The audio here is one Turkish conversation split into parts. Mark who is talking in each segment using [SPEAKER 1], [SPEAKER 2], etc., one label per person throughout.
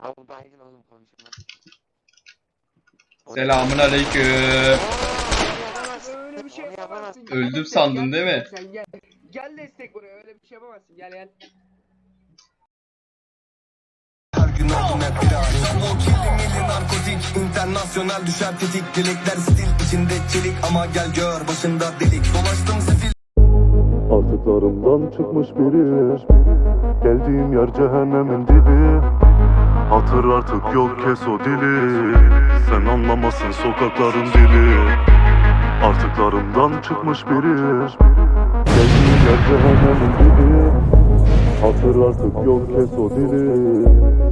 [SPEAKER 1] Ha bu dahil oğlum konuşma.
[SPEAKER 2] Selamun aleyküm.
[SPEAKER 3] Öyle bir şey
[SPEAKER 1] Onu
[SPEAKER 3] yapamazsın.
[SPEAKER 1] yapamazsın.
[SPEAKER 2] Öldüm
[SPEAKER 3] Gel,
[SPEAKER 2] sandın değil mi?
[SPEAKER 3] Sen gel. Gel destek buraya öyle bir şey yapamazsın. Gel gel.
[SPEAKER 4] Her gün altına flash O kirli milli narkotik internasyonel düşer tetik Dilekler stil içinde çelik Ama gel gör başında delik Dolaştım sefil
[SPEAKER 5] Artıklarımdan çıkmış biri Geldiğim yer cehennemin dibi Hatır artık yol kes o dili. Sen anlamasın sokakların dili. Artıklarımdan çıkmış biri. Yer cehennemin dibi Hatır artık yol kes o dili.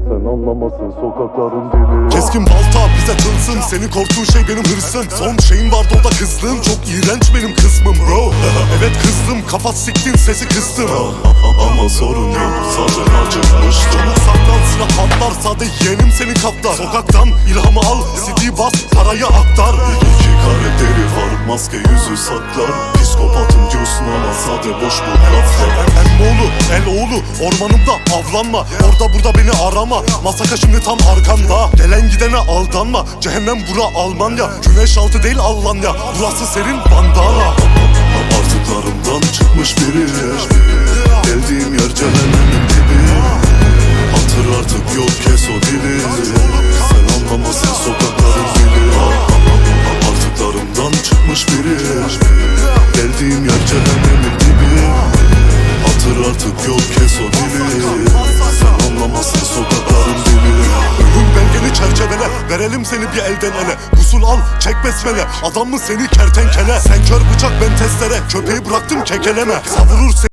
[SPEAKER 5] Sen anlamasın sokakların dili.
[SPEAKER 6] Keskin balta bize tılsım Senin korktuğun şey benim hırsım. Son şeyim vardı o da kızdım Çok iğrenç benim kısmım bro. Evet kızdım kafa siktin sesi kıstım. Ama sorun yok zaten Sade yeğenim senin kaplar Sokaktan ilhamı al CD bas parayı aktar. İki karakteri var maske yüzü saklar. Psikopatım diyorsun ama sade boş bu laflar Emmoğlu el oğlu ormanımda avlanma. Orada burada beni arama. Masaka şimdi tam arkanda. Gelen gidene aldanma. Cehennem bura Almanya. Güneş altı değil Almanya. Burası senin bandana. Artıklarımdan çıkmış biri. Geldiğim yer cehennemin dili Sen anlamasın sokakların dili Artıklarımdan çıkmış biri Geldiğim yer cehennemin dibi Hatır artık yol kes o dili Sen anlamasın sokakların dili Ölüm belgeni çerçevele Verelim seni bir elden ele Usul al çek Adam mı seni kertenkele Sen kör bıçak ben testere Köpeği bıraktım kekeleme Savurur seni